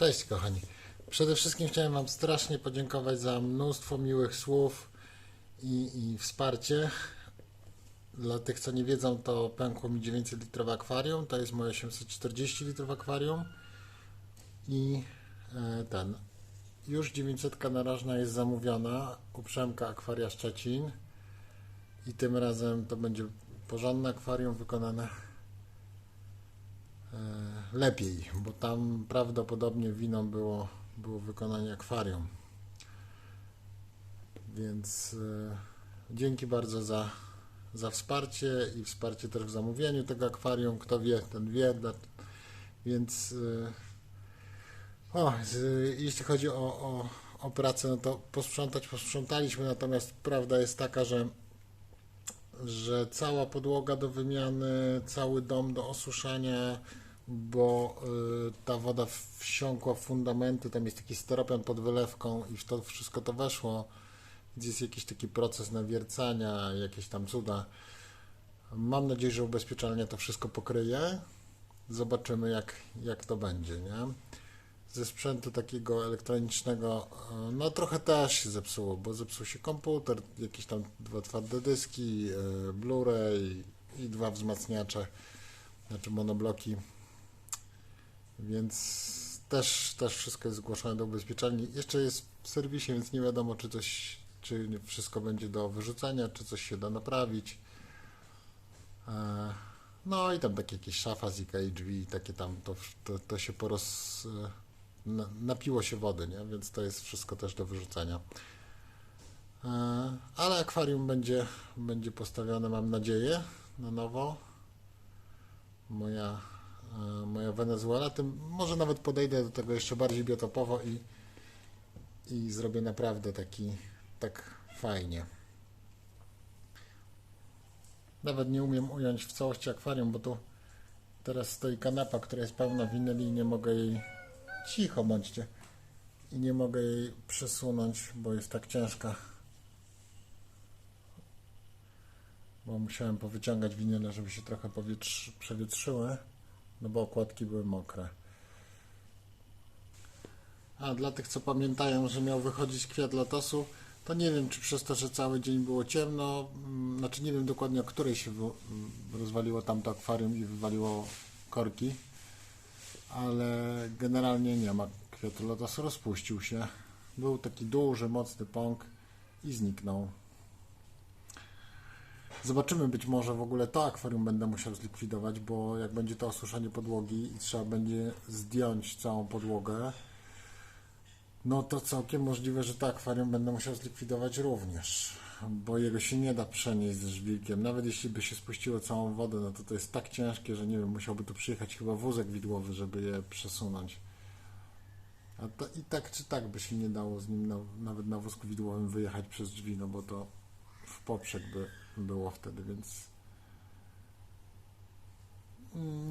Cześć kochani. Przede wszystkim chciałem Wam strasznie podziękować za mnóstwo miłych słów i, i wsparcie. Dla tych, co nie wiedzą, to pękło mi 900 litrowe akwarium. To jest moje 840 litrów akwarium. I e, ten. Już 900 narożna jest zamówiona u Przemka Akwaria Szczecin. I tym razem to będzie porządne akwarium wykonane lepiej, bo tam prawdopodobnie winą było, było wykonanie akwarium. Więc e, dzięki bardzo za, za wsparcie i wsparcie też w zamówieniu tego akwarium. Kto wie, ten wie. Więc e, o, jeśli chodzi o, o, o pracę, no to posprzątać posprzątaliśmy, natomiast prawda jest taka, że że cała podłoga do wymiany, cały dom do osuszania, bo y, ta woda wsiąkła w fundamenty, tam jest taki steropian pod wylewką i w to wszystko to weszło, więc jest jakiś taki proces nawiercania, jakieś tam cuda. Mam nadzieję, że ubezpieczalnia to wszystko pokryje. Zobaczymy jak, jak to będzie, nie? Ze sprzętu takiego elektronicznego, e, no trochę też się zepsuło, bo zepsuł się komputer, jakieś tam dwa twarde dyski, e, Blu-ray i dwa wzmacniacze, znaczy monobloki, więc też, też wszystko jest zgłoszone do ubezpieczalni. Jeszcze jest w serwisie, więc nie wiadomo, czy coś, czy wszystko będzie do wyrzucenia, czy coś się da naprawić. E, No i tam takie jakieś szafa z Ikei, drzwi, takie tam, to, to, to się poroz... na- napiło się wody, nie? Więc to jest wszystko też do wyrzucenia. E, Ale akwarium będzie, będzie postawione, mam nadzieję, na nowo. Moja, e, moja Wenezuela. Tym może nawet podejdę do tego jeszcze bardziej biotopowo i, i zrobię naprawdę taki tak fajnie. Nawet nie umiem ująć w całości akwarium, bo tu teraz stoi kanapa, która jest pełna winyli i nie mogę jej cicho bądźcie i nie mogę jej przesunąć, bo jest tak ciężka. Bo musiałem powyciągać winyle, żeby się trochę przewietrzyły, no bo okładki były mokre. A dla tych, co pamiętają, że miał wychodzić kwiat lotosu, to nie wiem, czy przez to, że cały dzień było ciemno, mm, znaczy nie wiem dokładnie o której się rozwaliło tamto akwarium i wywaliło korki, ale generalnie nie ma kwiatu lotosu, rozpuścił się. Był taki duży, mocny pąk i zniknął. Zobaczymy, być może w ogóle to akwarium będę musiał zlikwidować, bo jak będzie to osuszanie podłogi i trzeba będzie zdjąć całą podłogę, no to całkiem możliwe, że to akwarium będę musiał zlikwidować również, bo jego się nie da przenieść ze żwirkiem. Nawet jeśli by się spuściło całą wodę, no to to jest tak ciężkie, że nie wiem, musiałby tu przyjechać chyba wózek widłowy, żeby je przesunąć. A to i tak czy tak by się nie dało z nim na, nawet na wózku widłowym wyjechać przez drzwi, no bo to w poprzek by było wtedy, więc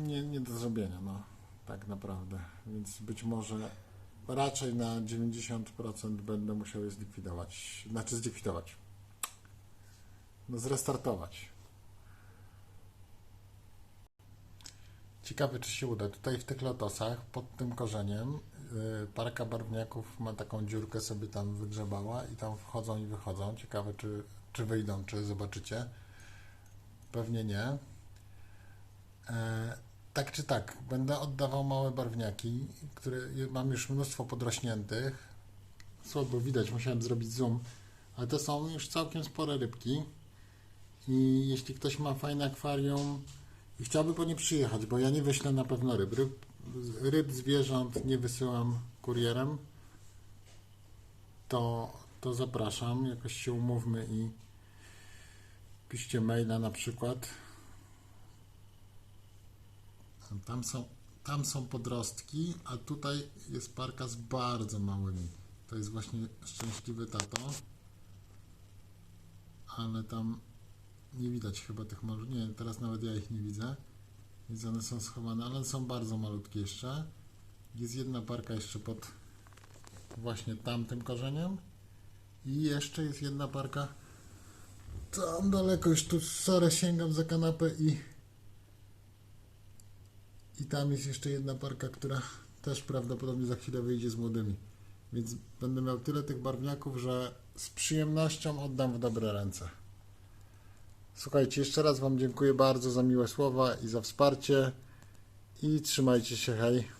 nie, nie do zrobienia, no tak naprawdę. Więc być może raczej na 90% będę musiał je zlikwidować. Znaczy zlikwidować. No zrestartować. Ciekawe, czy się uda. Tutaj w tych lotosach, pod tym korzeniem, yy, parka barwniaków ma taką dziurkę sobie tam wygrzebała i tam wchodzą i wychodzą. Ciekawe, czy, czy wyjdą, czy zobaczycie. Pewnie nie. E, tak czy tak, będę oddawał małe barwniaki, które mam już mnóstwo podrośniętych. Słabo widać, musiałem zrobić zoom, ale to są już całkiem spore rybki. I jeśli ktoś ma fajne akwarium i chciałby po nie przyjechać, bo ja nie wyślę na pewno ryb, ryb, ryb zwierząt nie wysyłam kurierem, to, to zapraszam, jakoś się umówmy i piszcie maila na przykład. Tam są, tam są podrostki, a tutaj jest parka z bardzo małymi. To jest właśnie szczęśliwy tato. Ale tam nie widać chyba tych malutków. Nie, teraz nawet ja ich nie widzę. Więc one są schowane, ale są bardzo malutkie jeszcze. Jest jedna parka jeszcze pod właśnie tamtym korzeniem. I jeszcze jest jedna parka tam daleko, już tu sorry, sięgam za kanapę i i tam jest jeszcze jedna parka, która też prawdopodobnie za chwilę wyjdzie z młodymi. Więc będę miał tyle tych barwniaków, że z przyjemnością oddam w dobre ręce. Słuchajcie, jeszcze raz Wam dziękuję bardzo za miłe słowa i za wsparcie. I trzymajcie się, hej.